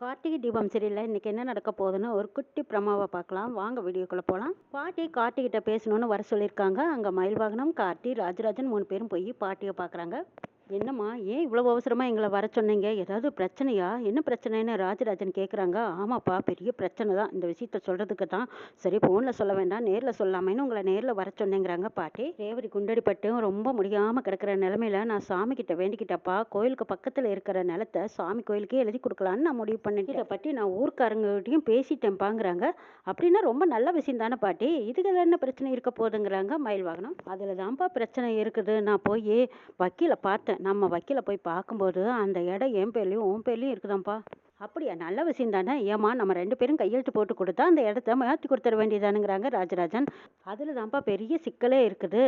கார்த்திகை தீபம் சரியில்லை. இன்றைக்கி என்ன நடக்க போகுதுன்னு ஒரு குட்டி பிரமாவை பார்க்கலாம். வாங்க வீடியோக்குள்ளே போகலாம் பாட்டி கார்த்திகிட்ட பேசணும்னு வர சொல்லியிருக்காங்க. அங்கே மயில் வாகனம் கார்த்தி ராஜராஜன் மூணு பேரும் போய் பாட்டியை பார்க்குறாங்க. என்னம்மா ஏன் இவ்வளோ அவசரமாக எங்களை வர சொன்னீங்க? ஏதாவது பிரச்சனையா? என்ன பிரச்சனைன்னு ராஜராஜன் கேட்குறாங்க ஆமாப்பா பெரிய பிரச்சனை தான். இந்த விஷயத்த சொல்கிறதுக்கு தான். சரி ஃபோனில் சொல்ல வேண்டாம் நேரில் சொல்லாமேன்னு உங்களை நேரில் வர சொன்னேங்கிறாங்க. பாட்டி ரேவதி குண்டடிப்பட்டு ரொம்ப முடியாமல் கிடக்கிற நிலமையில நான் சாமிக்கிட்ட வேண்டிக்கிட்டப்பா கோயிலுக்கு பக்கத்தில் இருக்கிற நிலத்தை சாமி கோயிலுக்கே எழுதி கொடுக்கலான்னு நான் முடிவு பண்ணிட்டேன். இதை பற்றி நான் ஊர்க்காரங்ககிட்டையும் பேசிட்டேன்ப்பாங்கிறாங்க. அப்படின்னா ரொம்ப நல்ல விஷயம் தானே பாட்டி? இதுக்கு என்ன பிரச்சனை இருக்க போகுதுங்கிறாங்க. மயில் வாகனம் அதில் தான்ப்பா பிரச்சனை இருக்குது. நான் போய் வக்கீலை பார்த்தேன். நம்ம வக்கீலை போய் பார்க்கும்போது அந்த இடம் என் பேர்லேயும் உன் பேர்லையும் இருக்குதாம்ப்பா? அப்படியா? நல்ல விஷயம் தானே. ஏமா நம்ம ரெண்டு பேரும் கையெழுத்து போட்டு கொடுத்தா அந்த இடத்த மாற்றி கொடுத்துட வேண்டியதானுங்கிறாங்க ராஜராஜன். அதில் தான்ப்பா பெரிய சிக்கலே இருக்குது.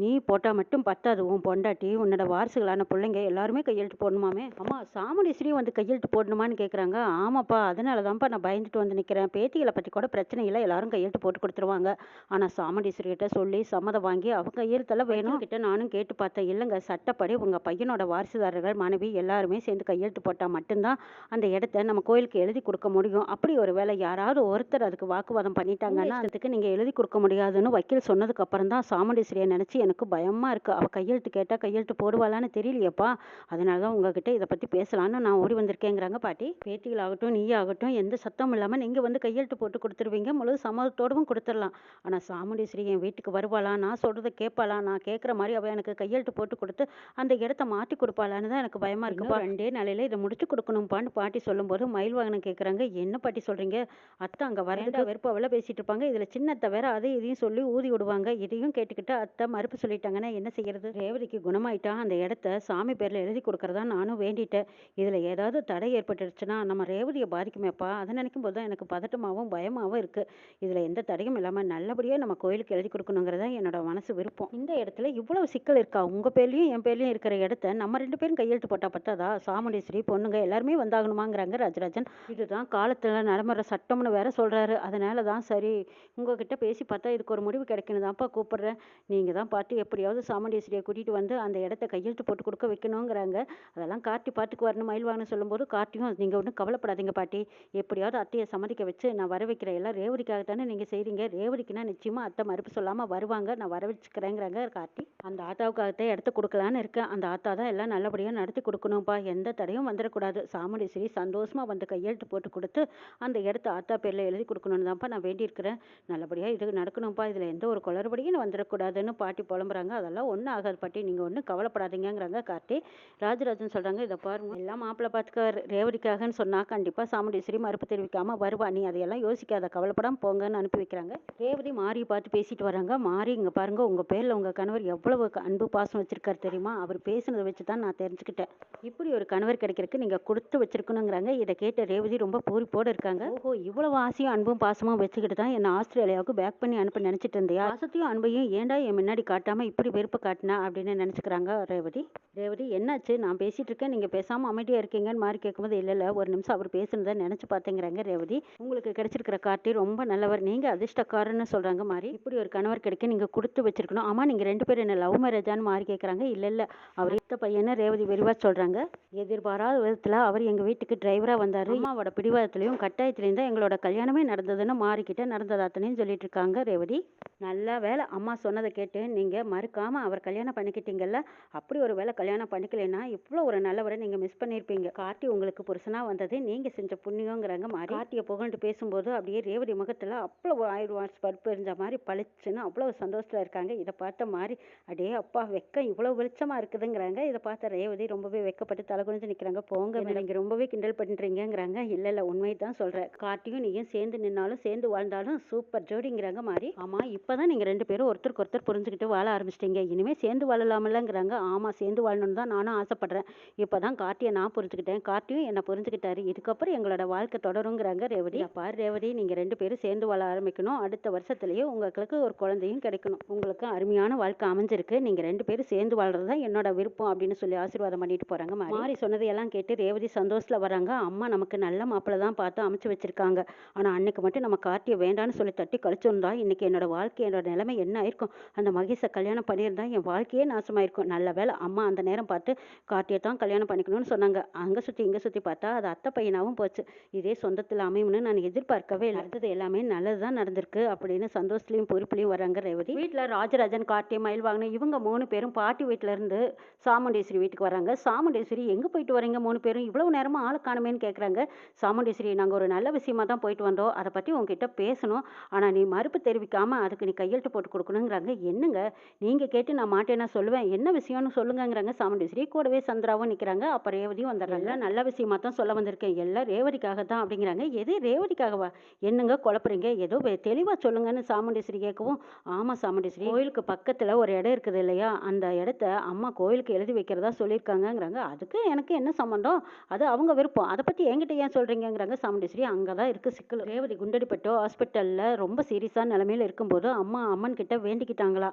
நீ போட்டால் மட்டும் பத்தாது. உன் பொண்டாட்டி உன்னோட வாரிசுகளான பிள்ளைங்க எல்லாருமே கையெழுத்து போடணுமாமே? அம்மா சாமுண்டீஸ்வரியும் வந்து கையெழுத்து போடணுமான்னு கேட்குறாங்க ஆமாப்பா அதனால தான்ப்பா நான் பயந்துட்டு வந்து நிற்கிறேன் பேத்திகளை பற்றி கூட பிரச்சனை இல்லை. எல்லாரும் கையெழுத்து போட்டு கொடுத்துருவாங்க. ஆனால் சாமுண்டீஸ்வரி கிட்ட சொல்லி சம்மதம் வாங்கி அவங்க கையெழுத்தெல்லாம் வேணும் கிட்ட நானும் கேட்டு பார்த்தேன். இல்லைங்க சட்டப்படி உங்கள் பையனோட வாரிசுதாரர்கள் மனைவி எல்லாருமே சேர்ந்து கையெழுத்து போட்டால் மட்டும்தான் அந்த இடத்த நம்ம கோயிலுக்கு எழுதி கொடுக்க முடியும். அப்படி ஒரு வேளை யாராவது ஒருத்தர் அதுக்கு வாக்குவாதம் பண்ணிட்டாங்கன்னா அதுக்கு நீங்கள் எழுதி கொடுக்க முடியாதுன்னு வக்கீல் சொன்னதுக்கு அப்புறம் தான் சாமுண்டீஸ்வரியை நினச்சி எனக்கு பயமாக இருக்குது அவள் கையெழுத்து கேட்டால் கையெழுத்து போடுவாளான்னு தெரியலையப்பா. அதனால தான் உங்ககிட்ட இதை பற்றி பேசலான்னு நான் ஓடி வந்திருக்கேங்கிறாங்க பாட்டி. பேத்திகளாகட்டும் நீ ஆகட்டும் எந்த சத்தம் இல்லாமல் நீங்கள் வந்து கையெழுத்து போட்டு கொடுத்துருவீங்க. முழு சம்மதத்தோடவும் கொடுத்துடலாம். ஆனால் சாமுண்டீஸ்வரி என் வீட்டுக்கு வருவாளா? நான் சொல்கிறத கேட்பாளா? நான் கேட்குற மாதிரி அவள் எனக்கு கையெழுத்து போட்டு கொடுத்து அந்த இடத்த மாற்றி கொடுப்பாளான்னு தான் எனக்கு பயமாக இருக்குப்பா. ரெண்டே நாளையில் இதை முடிச்சு கொடுக்கணும்ப்பான்னு பாட்டி சொல்லும்போது மயில் வாகனம் கேட்குறாங்க என்ன பாட்டி சொல்கிறீங்க அத்தை அங்கே வரேன்டா வெறுப்பு அவளை பேசிட்டு இருப்பாங்க இதில் சின்னத்தை வேற அதை இதையும் சொல்லி ஊதி விடுவாங்க. இதையும் கேட்டுக்கிட்டு அத்தை மறுப்பு சொல்லிட்டாங்கன்னா என்ன செய்யறது? ரேவதிக்கு குணமாயிட்டா அந்த இடத்த சாமி பேரில் எழுதி கொடுக்கறதா நானும் வேண்டிட்டேன். இதில் ஏதாவது தடை ஏற்பட்டுருச்சுன்னா நம்ம ரேவதியை பாதிக்குமேப்பா? அதை நினைக்கும் போது தான் எனக்கு பதட்டமாகவும் பயமாகவும் இருக்குது இதில் எந்த தடையும் இல்லாமல் நல்லபடியாக நம்ம கோயிலுக்கு எழுதி கொடுக்கணுங்கிறதா என்னோட மனசு விருப்பம். இந்த இடத்துல இவ்வளவு சிக்கல் இருக்கா? உங்கள் பேர்லையும் என் பேர்லையும் இருக்கிற இடத்த நம்ம ரெண்டு பேரும் கையெழுத்து போட்டால் பத்தாதா? சாமுண்டீஸ்வரி பொண்ணுங்க எல்லாருமே வந்தாகணுமாங்கிறாங்க. ராஜராஜன் இதுதான் காலத்தில் நடைமுறை சட்டம்னு வேற சொல்கிறாரு அதனால தான் சரி உங்ககிட்ட பேசி பார்த்தா இதுக்கு ஒரு முடிவு கிடைக்கணும் தான்ப்பா கூப்பிடுறேன். நீங்கள் தான் பார்த்து எப்படியாவது சாமுண்டீஸ்வரியை கூட்டிகிட்டு வந்து அந்த இடத்த கையெழுத்து போட்டு கொடுக்க வைக்கணுங்கிறாங்க. அதெல்லாம் கார்த்தி பாட்டுக்கு வரணும் மயில்வாங்கன்னு சொல்லும்போது கார்த்தியும் நீங்கள் ஒன்றும் கவலைப்படாதீங்க பாட்டி. எப்படியாவது அத்தையை சம்மதிக்க வச்சு நான் வர வைக்கிறேன் எல்லாம் ரேவதிக்காக தானே நீங்கள் செய்கிறீங்க ரேவதிக்குன்னா நிச்சயமாக அத்தை மறுப்பு சொல்லாமல் வருவாங்க. நான் வர வச்சுக்கிறேங்கிறாங்க கார்த்தி. அந்த ஆத்தாவுக்காகத்தான் இடத்த கொடுக்கலான்னு இருக்கேன். அந்த ஆத்தா தான் எல்லாம் நல்லபடியாக நடத்தி கொடுக்கணும்ப்பா. எந்த தடையும் வந்துடக்கூடாது. சாமுண்டீஸ்வரி சந்தோஷமாக வந்து கையெழுத்து போட்டு கொடுத்து அந்த இடத்த ஆத்தா பேரில் எழுதி கொடுக்கணும்னு தான்ப்பா நான் வேண்டியிருக்கிறேன். நல்லபடியாக இது நடக்கணும்ப்பா. இதில் எந்த ஒரு குளறுபடியும் வந்துடக்கூடாதுன்னு பாட்டி புலம்புறாங்க. அதெல்லாம் ஒன்றும் ஆகாது பாட்டி. நீங்கள் ஒன்றும் கவலைப்படாதீங்கங்கிறாங்க கார்த்தி. ராஜராஜன் சொல்கிறாங்க இதை பாருங்க. எல்லாம் மாப்பிள்ளை பார்த்துக்கார். ரேவதிக்காகன்னு சொன்னால் கண்டிப்பாக சாமுண்டீஸ்வரி மறுப்பு தெரிவிக்காமல் வருவா. நீ அதையெல்லாம் யோசிக்காத. கவலைப்படாமல் போங்கன்னு அனுப்பி வைக்கிறாங்க. ரேவதி மாறி பார்த்து பேசிட்டு வராங்க. மாறி இங்கே பாருங்கள் உங்கள் பேரில் உங்கள் கணவர் எவ்வளவு அன்பு பாசம் வச்சிருக்காரு தெரியுமா? அவர் பேசுனதை வச்சு தான் நான் தெரிஞ்சுக்கிட்டேன். இப்படி ஒரு கணவர் கிடைக்கிறதுக்கு நீங்கள் கொடுத்து வச்சிருக்கணுங்கிறாங்க இதை கேட்ட ரேவதி ரொம்ப பூரிப்போடு இருக்காங்க. ஓஹோ இவ்வளவு ஆசையும் அன்பும் பாசமும் வச்சுக்கிட்டு தான் என்ன ஆஸ்திரேலியாவுக்கு பேக் பண்ணி அனுப்ப நினச்சிட்டு இருந்தியா? பாசத்தையும் அன்பையும் ஏன்டா என் முன்னாடி காட்டாமல் இப்படி வெறுப்பை காட்டினா அப்படின்னு நினச்சிக்கிறாங்க ரேவதி. ரேவதி என்னாச்சு? நான் பேசிட்டு இருக்கேன் நீங்கள் பேசாமல் அமைதியாக இருக்கீங்கன்னு மாதிரி கேட்கும்போது இல்லை இல்லை ஒரு நிமிஷம் அவர் பேசுனதை நினச்சி பார்த்தேங்கிறாங்க ரேவதி. உங்களுக்கு கிடைச்சிருக்கிற கார்த்தி ரொம்ப நல்லவர் நீங்கள் அதிர்ஷ்டக்காரன்னு சொல்கிறாங்க மாதிரி இப்படி ஒரு கணவர் கிடைக்க நீங்கள் கொடுத்து வச்சிருக்கணும். ஆமாம் நீங்கள் ரெண்டு பேரும் என்ன லவ் மேரேஜான்னு மாறி கேட்குறாங்க இல்லை இல்லை அவர் இத்த பையனை ரேவதி விரிவாக சொல்கிறாங்க எதிர்பாராத விதத்தில் அவர் எங்கள் வீட்டுக்கு டிரைவராக வந்தார். அம்மாவோட பிடிவாதத்துலையும் கட்டாயத்துலையும் தான் எங்களோட கல்யாணமே நடந்ததுன்னு மாறிக்கிட்ட நடந்ததாத்தனையும் சொல்லிட்டு இருக்காங்க ரேவதி. நல்ல வேலை அம்மா சொன்னதை கேட்டு நீங்கள் மறுக்காமல் அவர் கல்யாணம் பண்ணிக்கிட்டீங்கல்ல? அப்படி ஒரு வேளை கல்யாணம் பண்ணிக்கலைன்னா இவ்வளோ ஒரு நல்லவரை நீங்கள் மிஸ் பண்ணியிருப்பீங்க கார்த்தி உங்களுக்கு புருஷனாக வந்தது. நீங்கள் செஞ்ச புண்ணியங்கிறாங்க மாதிரி கார்த்தியை புகழ்ந்து பேசும்போது அப்படியே ரேவதி முகத்தில் அவ்வளோ ஆயிரம் வாட்ஸ் பருப்பு எரிஞ்ச மாதிரி பளிச்சுன்னு அவ்வளோ சந்தோஷத்தில் இருக்காங்க. இதை பார்த்த மாதிரி அடே அப்பா வெக்கம் இவ்வளோ வெளிச்சமாக இருக்குதுங்கிறாங்க. இதை பார்த்த ரேவதி ரொம்பவே வெக்கப்பட்டு தலை குனிஞ்சு நிற்கிறாங்க போங்க நீங்கள் ரொம்பவே கிண்டல் பண்ணுறீங்கங்கிறாங்க இல்லை இல்லை உண்மை தான் சொல்கிறேன் கார்த்தியும் நீயும் சேர்ந்து நின்னாலும் சேர்ந்து வாழ்ந்தாலும் சூப்பர் ஜோடிங்கிறாங்க மாதிரி ஆமாம் இப்போ தான் நீங்கள் ரெண்டு பேரும் ஒருத்தருக்கு ஒருத்தர் புரிஞ்சுக்கிட்டு வாழ ஆரம்பிச்சிட்டீங்க. இனிமேல் சேர்ந்து வாழலாமல்லங்கிறாங்க. ஆமாம் சேர்ந்து வாழணும்னு தான் நானும் ஆசைப்படுறேன். இப்போ தான் கார்த்தியை நான் புரிஞ்சுக்கிட்டேன். கார்த்தியும் என்னை புரிஞ்சுக்கிட்டாரு. இதுக்கப்புறம் எங்களோட வாழ்க்கை தொடருங்கிறாங்க ரேவதி. "இங்க பாரு ரேவதி நீங்கள் ரெண்டு பேரும் சேர்ந்து வாழ ஆரம்பிக்கணும். அடுத்த வருஷத்துலேயே உங்களுக்கு ஒரு குழந்தையும் கிடைக்கணும். உங்களுக்கு அருமையான வாழ்க்கை அமைஞ்சிருக்கு. நீங்கள் ரெண்டு பேரும் சேர்ந்து வாழ்றது தான் என்னோட விருப்பம் அப்படின்னு சொல்லி ஆசீர்வாதம் பண்ணிட்டு போகிறாங்க மாறி. சொன்னதையெல்லாம் கேட்டு ரேவதி சந்தோஷத்தில் வராங்க அம்மா நமக்கு நல்ல மாப்பிள்ளை தான் பார்த்து அமைச்சு வச்சிருக்காங்க. ஆனால் அன்னைக்கு மட்டும் நம்ம கார்த்தியை வேண்டான்னு சொல்லி தட்டி கழிச்சிருந்தா இன்னைக்கு என்னோட வாழ்க்கை என்னோட நிலைமை என்ன ஆயிருக்கும்? அந்த மகேஷை கல்யாணம் பண்ணியிருந்தா என் வாழ்க்கையே நாசமாயிருக்கும். நல்ல வேளை அம்மா அந்த நேரம் பார்த்து கார்த்தியை தான் கல்யாணம் பண்ணிக்கணும்னு சொன்னாங்க. அங்கே சுற்றி இங்கே சுற்றி பார்த்தா அது அத்தை பையனாகவும் போச்சு. இதே சொந்தத்தில் அமையும்னு நான் எதிர்பார்க்கவே இல்லை. அடுத்தது எல்லாமே நல்லது தான் நடந்திருக்கு அப்படின்னு சந்தோஷத்துலையும் பொறுப்புலையும் வராங்க ரேவதி. வீட்டில் ராஜராஜன் கார்த்தி மயில் வாங்கின இவங்க மூணு பேரும் பாட்டி வீட்டிலேருந்து சாமுண்டேஸ்வரி வீட்டுக்கு வராங்க. சாமுண்டேஸ்வரி எங்கே போயிட்டு வரீங்க மூணு பேரும்? இவ்வளவு நேரமா ஆளுக்கானமே காணுமேன்னு கேட்குறாங்க சாமுண்டேஸ்வரி நாங்கள் ஒரு நல்ல விஷயமா தான் போயிட்டு வந்தோம். அதை பற்றி உங்ககிட்ட பேசணும். ஆனால் நீ மறுப்பு தெரிவிக்காம அதுக்கு நீ கையெழுத்து போட்டு கொடுக்கணுங்கிறாங்க. என்னங்க? நீங்கள் கேட்டு நான் மாட்டேன்னா சொல்லுவேன். என்ன விஷயம்னு சொல்லுங்கங்கிறாங்க சாமுண்டேஸ்வரி. கூடவே சந்திராவும் நிற்கிறாங்க அப்போ ரேவதியும் வந்துடுறாங்க. நல்ல விஷயமா தான் சொல்ல வந்திருக்கேன். எல்லாம் ரேவதிக்காக தான் அப்படிங்கிறாங்க. எது ரேவதிக்காகவா? என்னங்க குழப்புறீங்க? ஏதோ தெளிவாக சொல்லுங்கன்னு சாமுண்டேஸ்வரி கேட்கவும் ஆமாம் சாமுண்டேஸ்வரி கோயிலுக்கு பக்கத்தில் ஒரு இடம் இருக்குது இல்லையா? அந்த இடத்த அம்மா கோயிலுக்கு எழுதி வைக்கிறதா சொல்லியிருக்காங்கங்கிறாங்க. அதுக்கு எனக்கு என்ன சம்மந்தம் அது அவங்க விருப்பம். அதை பற்றி என்கிட்ட ஏன் சொல்கிறீங்கங்கிறாங்க சாமுண்டேஸ்வரி. அங்கே தான் இருக்குது சிக்கல். ரேவதி குண்டடிப்பட்டோ ஹாஸ்பிட்டலில் ரொம்ப சீரியஸான நிலமையில இருக்கும்போது அம்மா அம்மன் கிட்ட வேண்டிக்கிட்டாங்களா?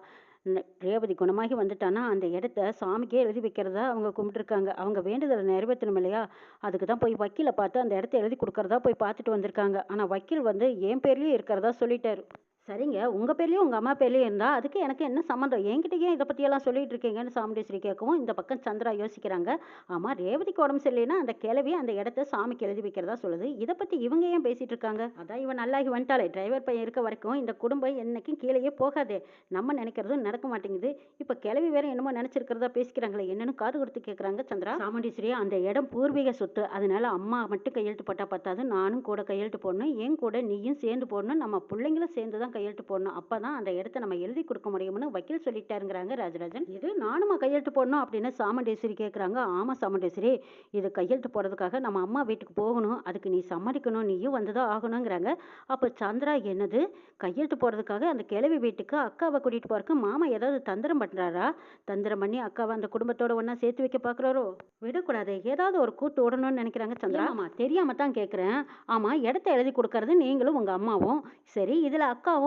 ரேவதி குணமாகி வந்துட்டானா? அந்த இடத்த சாமிக்கே எழுதி வைக்கிறதா அவங்க கும்பிட்டுருக்காங்க. அவங்க வேண்டுதலை நிறைவேற்றணும் இல்லையா? அதுக்கு தான் போய் வக்கீலை பார்த்து அந்த இடத்த எழுதி கொடுக்கறதா போய் பார்த்துட்டு வந்திருக்காங்க. ஆனால் வக்கீல் வந்து என் பேர்லேயும் இருக்கிறதா சொல்லிட்டாரு. சரிங்க. உங்கள் பேர்லேயும் உங்கள் அம்மா பேர்லேயும் இருந்தால் அதுக்கு எனக்கு என்ன சம்மந்தம் என்கிட்ட ஏன் இதை பற்றியெல்லாம் சொல்லிட்டு இருக்கீங்கன்னு சாமுண்டேஸ்வரி கேட்கவும் இந்த பக்கம் சந்திரா யோசிக்கிறாங்க. ஆமாம் ரேவதிக்கு உடம்பு சரியில்லைன்னா அந்த கிளவி அந்த இடத்த சாமிக்கு எழுதி வைக்கிறதா சொல்லுது. இதை பற்றி இவங்க ஏன் பேசிட்டு இருக்காங்க? அதான் இவன் நல்லாகி வந்துட்டாலே டிரைவர் பையன் இருக்க வரைக்கும் இந்த குடும்பம் என்னைக்கும் கீழேயே போகாதே. நம்ம நினைக்கிறதும் நடக்க மாட்டேங்குது. இப்போ கிளவி வேற என்னமோ நினைச்சிருக்கிறதா பேசிக்கிறாங்களே. என்னன்னு காது கொடுத்து கேட்குறாங்க சந்திரா. சாமுண்டேஸ்வரி அந்த இடம் பூர்வீக சொத்து. அதனால அம்மா மட்டும் கையெழுத்து போட்டால் பத்தாது. நானும் கூட கையெழுத்து போடணும். என் கூட நீயும் சேர்ந்து போடணும். நம்ம பிள்ளைங்களும் சேர்ந்து தான் கையெழுத்து போடணும். அப்பதான் அந்த இடத்த நம்ம எழுதி கொடுக்க முடியும்னு வக்கீல் சொல்லிட்டாருங்கிறாங்க ராஜராஜன். இது நானுமா கையெழுத்து போடணும் அப்படின்னு சாமுண்டேஸ்வரி கேட்குறாங்க ஆமா சாமுண்டேஸ்வரி இது கையெழுத்து போடுறதுக்காக நம்ம அம்மா வீட்டுக்கு போகணும். அதுக்கு நீ சம்மதிக்கணும். நீயும் வந்துதான் ஆகணுங்கிறாங்க. அப்போ சந்திரா என்னது? கையெழுத்து போடுறதுக்காக அந்த கிழவி வீட்டுக்கு அக்காவை கூட்டிட்டு போறதுக்கு மாமா ஏதாவது தந்திரம் பண்றாரா? தந்திரம் பண்ணி அக்காவை அந்த குடும்பத்தோட ஒண்ணா சேர்த்து வைக்க பாக்குறாரோ? விடக்கூடாது. ஏதாவது ஒரு கூட்டு விடணும்னு நினைக்கிறாங்க சந்திரா. ஆமா தெரியாம தான் கேக்குறேன். ஆமா இடத்த எழுதி கொடுக்கறது நீங்களும் உங்க அம்மாவும். சரி இதுல அக்காவும்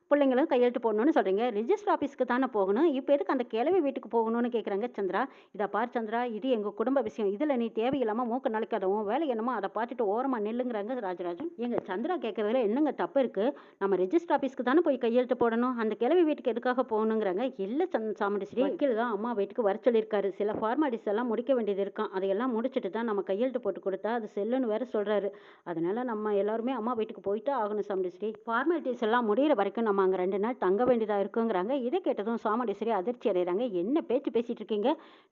பிள்ளைங்களும் கையெழுத்து போடணும்னு சொல்கிறீங்க ரிஜிஸ்டர் ஆஃபீஸ்க்கு தானே போகணும். இப்போ எதுக்கு அந்த கிழவி வீட்டுக்கு போகணும்னு கேட்குறாங்க சந்திரா. இதை பார் சந்திரா இது எங்கள் குடும்ப விஷயம். இதில் நீ தேவையில்லாமல் மூக்க நலைக்காதவும் வேலை என்னமோ அதை பார்த்துட்டு ஓரமா நில்லுங்கிறாங்க ராஜராஜன். எங்கள் சந்திரா கேட்குறதுல என்னங்க தப்பு இருக்குது நம்ம ரிஜிஸ்டர் ஆஃபீஸ்க்கு தானே போய் கையெழுத்து போடணும்? அந்த கிழவி வீட்டுக்கு எதுக்காக போகணுங்கிறாங்க? இல்ல சாமி ஸ்ரீ வக்கீல் தான் அம்மா வீட்டுக்கு வர சொல்லியிருக்காரு. சில ஃபார்மாலிட்டிஸ் எல்லாம் முடிக்க வேண்டியது இருக்கான் அதையெல்லாம் முடிச்சுட்டு தான் நம்ம கையெழுத்து போட்டு கொடுத்தா அது செல்லுன்னு வேற சொல்கிறாரு அதனால நம்ம எல்லாருமே அம்மா வீட்டுக்கு போயிட்டு ஆகணும் சாமுண்டீஸ்வரி. ஃபார்மாலிட்டிஸ் எல்லாம் முடியிற வரைக்கும் நம்ம அங்க ரெண்டு நாள் தங்க வேண்டியதா இருக்குங்கிறாங்க. இதை கேட்டதும் சோமடேஸ்வரி அதிர்ச்சி அடைகிறாங்க என்ன பேச்சு பேசிட்டு இருக்கீங்க?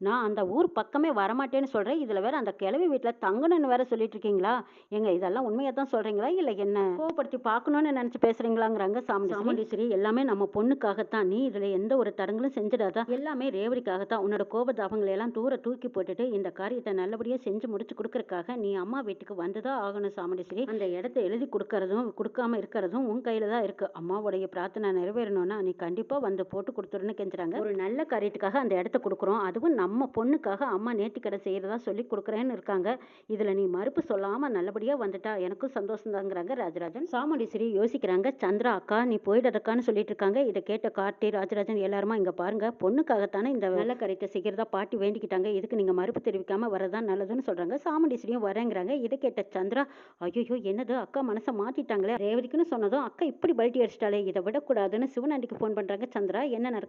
நான் அந்த ஊர் பக்கமே வரமாட்டேன்னு சொல்றேன். இதுல வேற அந்த கிழவி வீட்டுல தங்கணும்னு வேற சொல்லிட்டு இருக்கீங்களா? எங்க இதெல்லாம் உண்மையாக தான் சொல்றீங்களா? இல்ல என்ன? கோவப்படுத்தி பார்க்கணும்னு நினைச்சு பேசுறீங்களாங்கிறாங்க சாமுண்டி சாமுண்டீஸ்வரி எல்லாமே நம்ம பொண்ணுக்காகத்தான். நீ இதுல எந்த ஒரு தடங்களும் செஞ்சிடாதா. எல்லாமே ரேவடிக்காகத்தான் உன்னோட கோபதாபங்களை எல்லாம் தூர தூக்கி போட்டுட்டு இந்த காரியத்தை நல்லபடியா செஞ்சு முடிச்சு கொடுக்கறக்காக நீ அம்மா வீட்டுக்கு வந்துதான் ஆகணும் சாமுண்டீஸ்வரி அந்த இடத்த எழுதி கொடுக்கறதும் கொடுக்காம இருக்கிறதும் உன் கையில் தான் இருக்கு. அம்மாவுடைய பிரார்த்தனை நிறைவேறணும்னா நீ கண்டிப்பாக வந்து போட்டு கொடுத்துருன்னு கெஞ்சுறாங்க. ஒரு நல்ல காரியத்துக்காக அந்த இடத்த கொடுக்குறோம். அதுவும் நம்ம பொண்ணுக்காக அம்மா நேர்த்திக்கடை செய்கிறதா சொல்லி கொடுக்குறேன்னு இருக்காங்க. இதில் நீ மறுப்பு சொல்லாமல் நல்லபடியாக வந்துட்டா எனக்கும் சந்தோஷம் தாங்கிறாங்க ராஜராஜன். சாமுண்டீஸ்வரி யோசிக்கிறாங்க சந்திரா அக்கா நீ போயிடறக்கான்னு சொல்லிட்டு இருக்காங்க. இதை கேட்ட கார்த்தி ராஜராஜன் எல்லாருமா இங்கே பாருங்க. பொண்ணுக்காகத்தானே இந்த நல்ல காரியத்தை செய்கிறதா பாட்டி வேண்டிக்கிட்டாங்க. இதுக்கு நீங்கள் மறுப்பு தெரிவிக்காமல் வரதான் நல்லதுன்னு சொல்கிறாங்க சாமுண்டீஸ்வரியும் வரேங்கிறாங்க. இதை கேட்ட சந்திரா ஐயோ என்னது? அக்கா மனசை மாற்றிட்டாங்களே ரேவதிக்குன்னு சொன்னதும் அக்கா இப்படி பல்ட்டி அடிச்சிட்டாலே இதை விடக்கூடாதுன்னு சிவனாண்டிக்கு ஃபோன் பண்றாங்க. சந்திரா என்ன நடக்கு